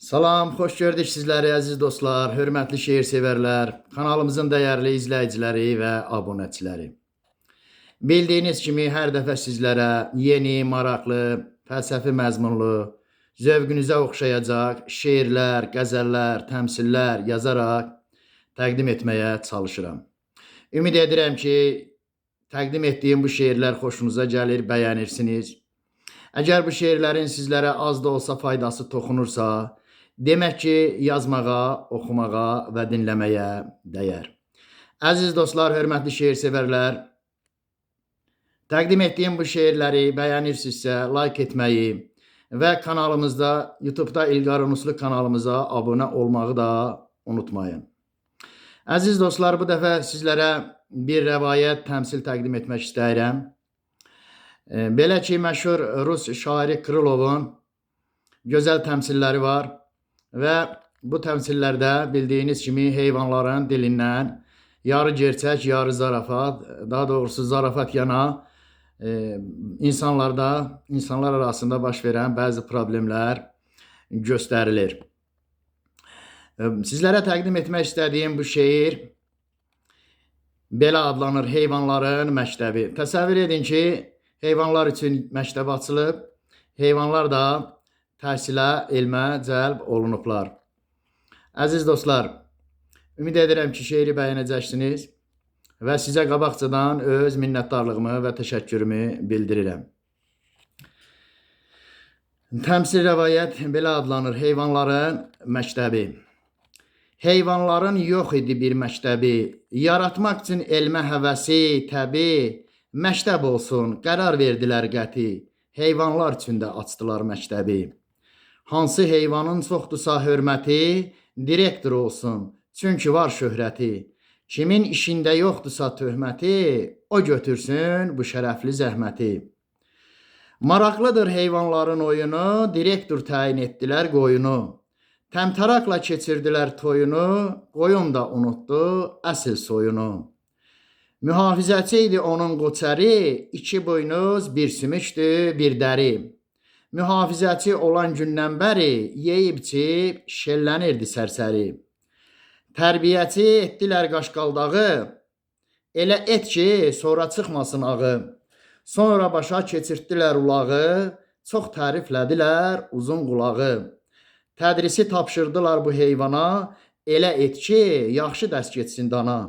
Salam, xoş gördük sizləri əziz dostlar, hörmətli şeir sevərlər, kanalımızın dəyərli izləyiciləri və abunəçiləri. Bildiyiniz kimi hər dəfə sizlərə yeni, maraqlı, fəlsəfi məzmunlu, zövqünüzə oxşayacaq şeirlər, qəzəllər, təmsillər yazaraq təqdim etməyə çalışıram. Ümid edirəm ki, təqdim etdiyim bu şeirlər xoşunuza gəlir, bəyənirsiniz. Əgər bu şeirlərin sizlərə az da olsa faydası toxunursa, demək ki, yazmağa, oxumağa və dinləməyə dəyər. Əziz dostlar, hörmətli şeir sevərlər, təqdim etdiyim bu şeirləri bəyənirsinizsə, like etməyi və kanalımızda, YouTube-da İlqar Unuslu kanalımıza abunə olmağı da unutmayın. Əziz dostlar, bu dəfə sizlərə bir rəvayət, təmsil təqdim etmək istəyirəm. E, Belə ki, məşhur Rus şairi Krılovun gözəl təmsilləri var və bu təmsillərdə bildiyiniz kimi heyvanların dilindən yarı gerçək, yarı zarafat, daha doğrusu zarafat yana e, insanlarda, insanlar arasında baş verən bəzi problemlər göstərilir. E, Sizlərə təqdim etmək istədiyim bu şeir belə adlanır heyvanların məktəbi. Təsəvvür edin ki, heyvanlar üçün məktəb açılıb, heyvanlar da təhsilə, elmə cəlb olunublar. Əziz dostlar, ümid edirəm ki, şeiri bəyənəcəksiniz və sizə qabaqcadan öz minnətdarlığımı və təşəkkürümü bildirirəm. Təmsil rəvayət belə adlanır: Heyvanların məktəbi. Heyvanların yox idi bir məktəbi, yaratmaq üçün elmə həvəsi, təbi, məktəb olsun, qərar verdilər qəti. Heyvanlar üçün də açdılar məktəbi. Hansı heyvanın çoxdursa hörməti, direktor olsun, çünki var şöhrəti. Kimin işində yoxdursa töhməti, o götürsün bu şərəfli zəhməti. Maraqlıdır heyvanların oyunu, direktor təyin etdilər qoyunu. Təmtaraqla keçirdilər toyunu, qoyun da unutdu əsl soyunu. Mühafizəçi idi onun qoçəri, iki buynuz, bir sümükdü, bir dəri. Mühafizəçi olan gündən bəri yeyib içib şellənirdi sərsəri. Tərbiyəçi etdilər qaşqaldağı, elə et ki, sonra çıxmasın ağı. Sonra başa keçirtdilər ulağı, çox təriflədilər uzun qulağı. Tədrisi tapşırdılar bu heyvana, elə et ki, yaxşı dərs getsin dana.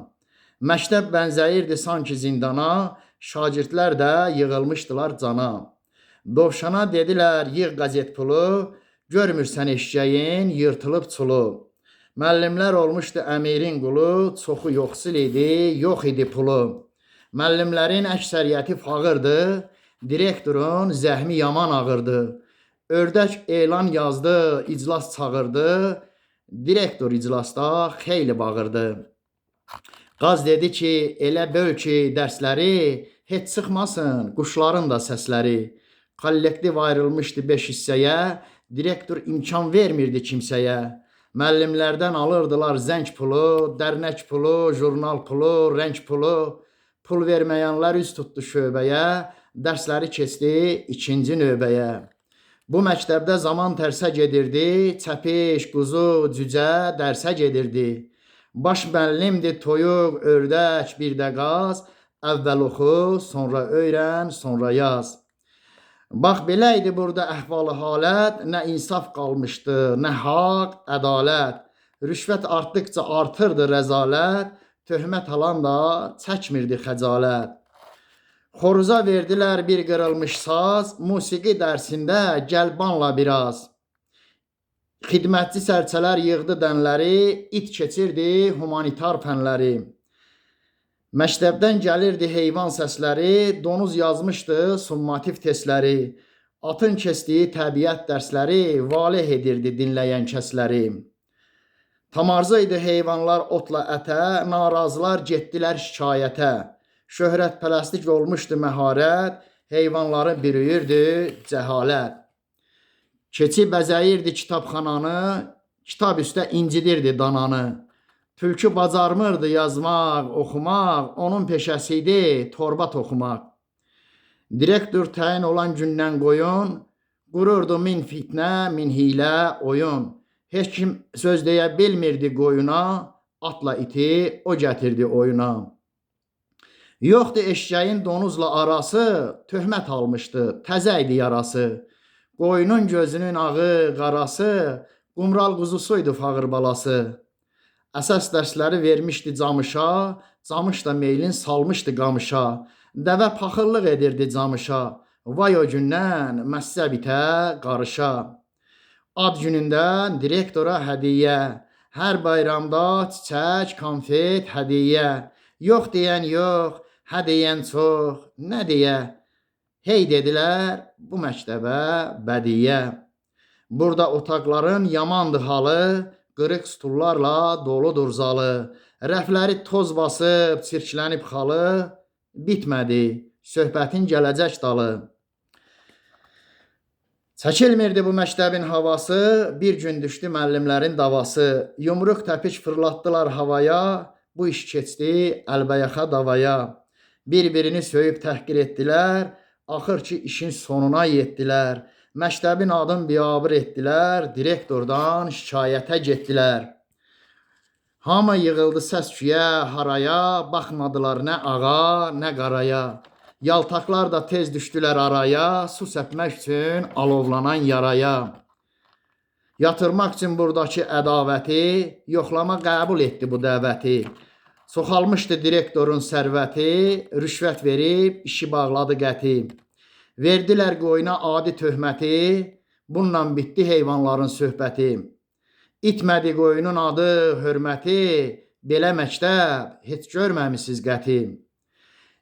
Məktəb bənzəyirdi sanki zindana, şagirdlər də yığılmışdılar cana. Dovşana dedilər, yığ qəzet pulu, görmürsən eşşəyin yırtılıb çulu. Müəllimlər olmuşdu əmirin qulu, çoxu yoxsul idi, yox idi pulu. Müəllimlərin əksəriyyəti fağırdı, direktorun zəhmi yaman ağırdı. Ördək elan yazdı, iclas çağırdı. Direktor iclasda xeyli bağırdı. Qaz dedi ki, elə böl ki, dərsləri heç çıxmasın quşların da səsləri. Kollektiv ayrılmışdı 5 hissəyə, direktor imkan vermirdi kimsəyə. Müəllimlərdən alırdılar zəng pulu, dərnək pulu, jurnal pulu, rəng pulu. Pul verməyənlər üz tutdu şöbəyə, dərsləri keçdi ikinci növbəyə. Bu məktəbdə zaman tərsə gedirdi, çəpiş, quzu, cücə dərsə gedirdi. Baş müəllimdir toyuq, ördək, bir də qaz. Əvvəl oxu, sonra öyrən, sonra yaz. Bax belə idi burada əhvalı halət, nə insaf qalmışdı, nə haqq, ədalət. Rüşvət artdıqca artırdı rəzalət, töhmət alan da çəkmirdi xəcalət. Xoruza verdilər bir qırılmış saz, musiqi dərsində gəlbanla biraz. Xidmətçi sərçələr yığdı dənləri, it keçirdi humanitar fənləri. Məktəbdən gəlirdi heyvan səsləri, donuz yazmışdı summativ testləri. Atın keçdiyi təbiət dərsləri valeh edirdi dinləyən kəsləri. Tamarza idi heyvanlar otla ətə, narazılar getdilər şikayətə. Şöhrətpərəstlik olmuşdu məharət, heyvanları bürüyürdü cəhalət. Keçi bəzəyirdi kitabxananı, kitab üstə incidirdi dananı. Tülkü bacarmırdı yazmaq, oxumaq, onun peşəsi idi torba toxumaq. Direktor təyin olan gündən qoyun, qururdu min fitnə, min hilə, oyun. Heç kim söz deyə bilmirdi qoyuna, atla iti o gətirdi oyuna. Yoxdur eşşəyin donuzla arası, töhmət almışdı, təzə idi yarası. Qoyunun gözünün ağı, qarası, qumral quzusuydu fağır balası. Əsas dərsləri vermişdi camışa, camış da meylin salmışdı qamışa. Dəvə paxıllıq edirdi camışa. Vay o gündən məssə bitə qarışa. Ad günündə direktora hədiyyə, hər bayramda çiçək, konfet, hədiyyə. Yox deyən yox, hə deyən çox, nə deyə? Hey dedilər bu məktəbə bədiyyə. Burada otaqların yamandı halı, qırıq stullarla doludur zalı. Rəfləri toz basıb, çirklənib xalı, bitmədi söhbətin gələcək dalı. Çəkilmirdi bu məktəbin havası, bir gün düşdü müəllimlərin davası. Yumruq təpik fırlatdılar havaya, bu iş keçdi əlbəyaxa davaya. Bir-birini söyüb təhqir etdilər, axır ki işin sonuna yetdilər. Məktəbin adın biabır etdilər, direktordan şikayətə getdilər. Hamı yığıldı səs-küyə, haraya, baxmadılar nə ağa, nə qaraya. Yaltaqlar da tez düşdülər araya, su səpmək üçün alovlanan yaraya. Yatırmaq üçün buradakı ədavəti, yoxlama qəbul etdi bu dəvəti. Çoxalmışdı direktorun sərvəti, rüşvət verib işi bağladı qəti. Verdilər qoyuna adi töhməti, bununla bitdi heyvanların söhbəti. İtmədi qoyunun adı, hörməti, belə məktəb heç görməmisiniz qəti.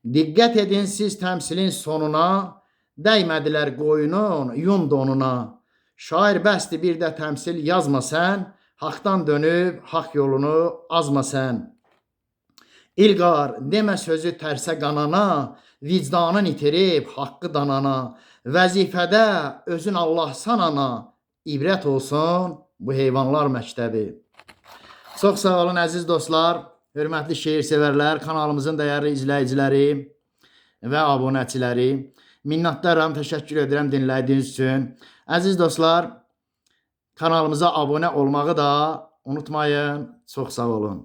Diqqət edin siz təmsilin sonuna, dəymədilər qoyunun yun donuna. Şair bəsdir bir də təmsil yazma sən, haqdan dönüb haqq yolunu azma sən. İlqar demə sözü tərsə qanana, vicdanın itirib haqqı danana. Vəzifədə özün Allah sanana, ibrət olsun bu heyvanlar məktəbi. Çox sağ olun əziz dostlar, hörmətli şeir sevərlər, kanalımızın dəyərli izləyiciləri və abunəçiləri. Minnətdaram, təşəkkür edirəm dinlədiyiniz üçün. Əziz dostlar, kanalımıza abunə olmağı da unutmayın. Çox sağ olun.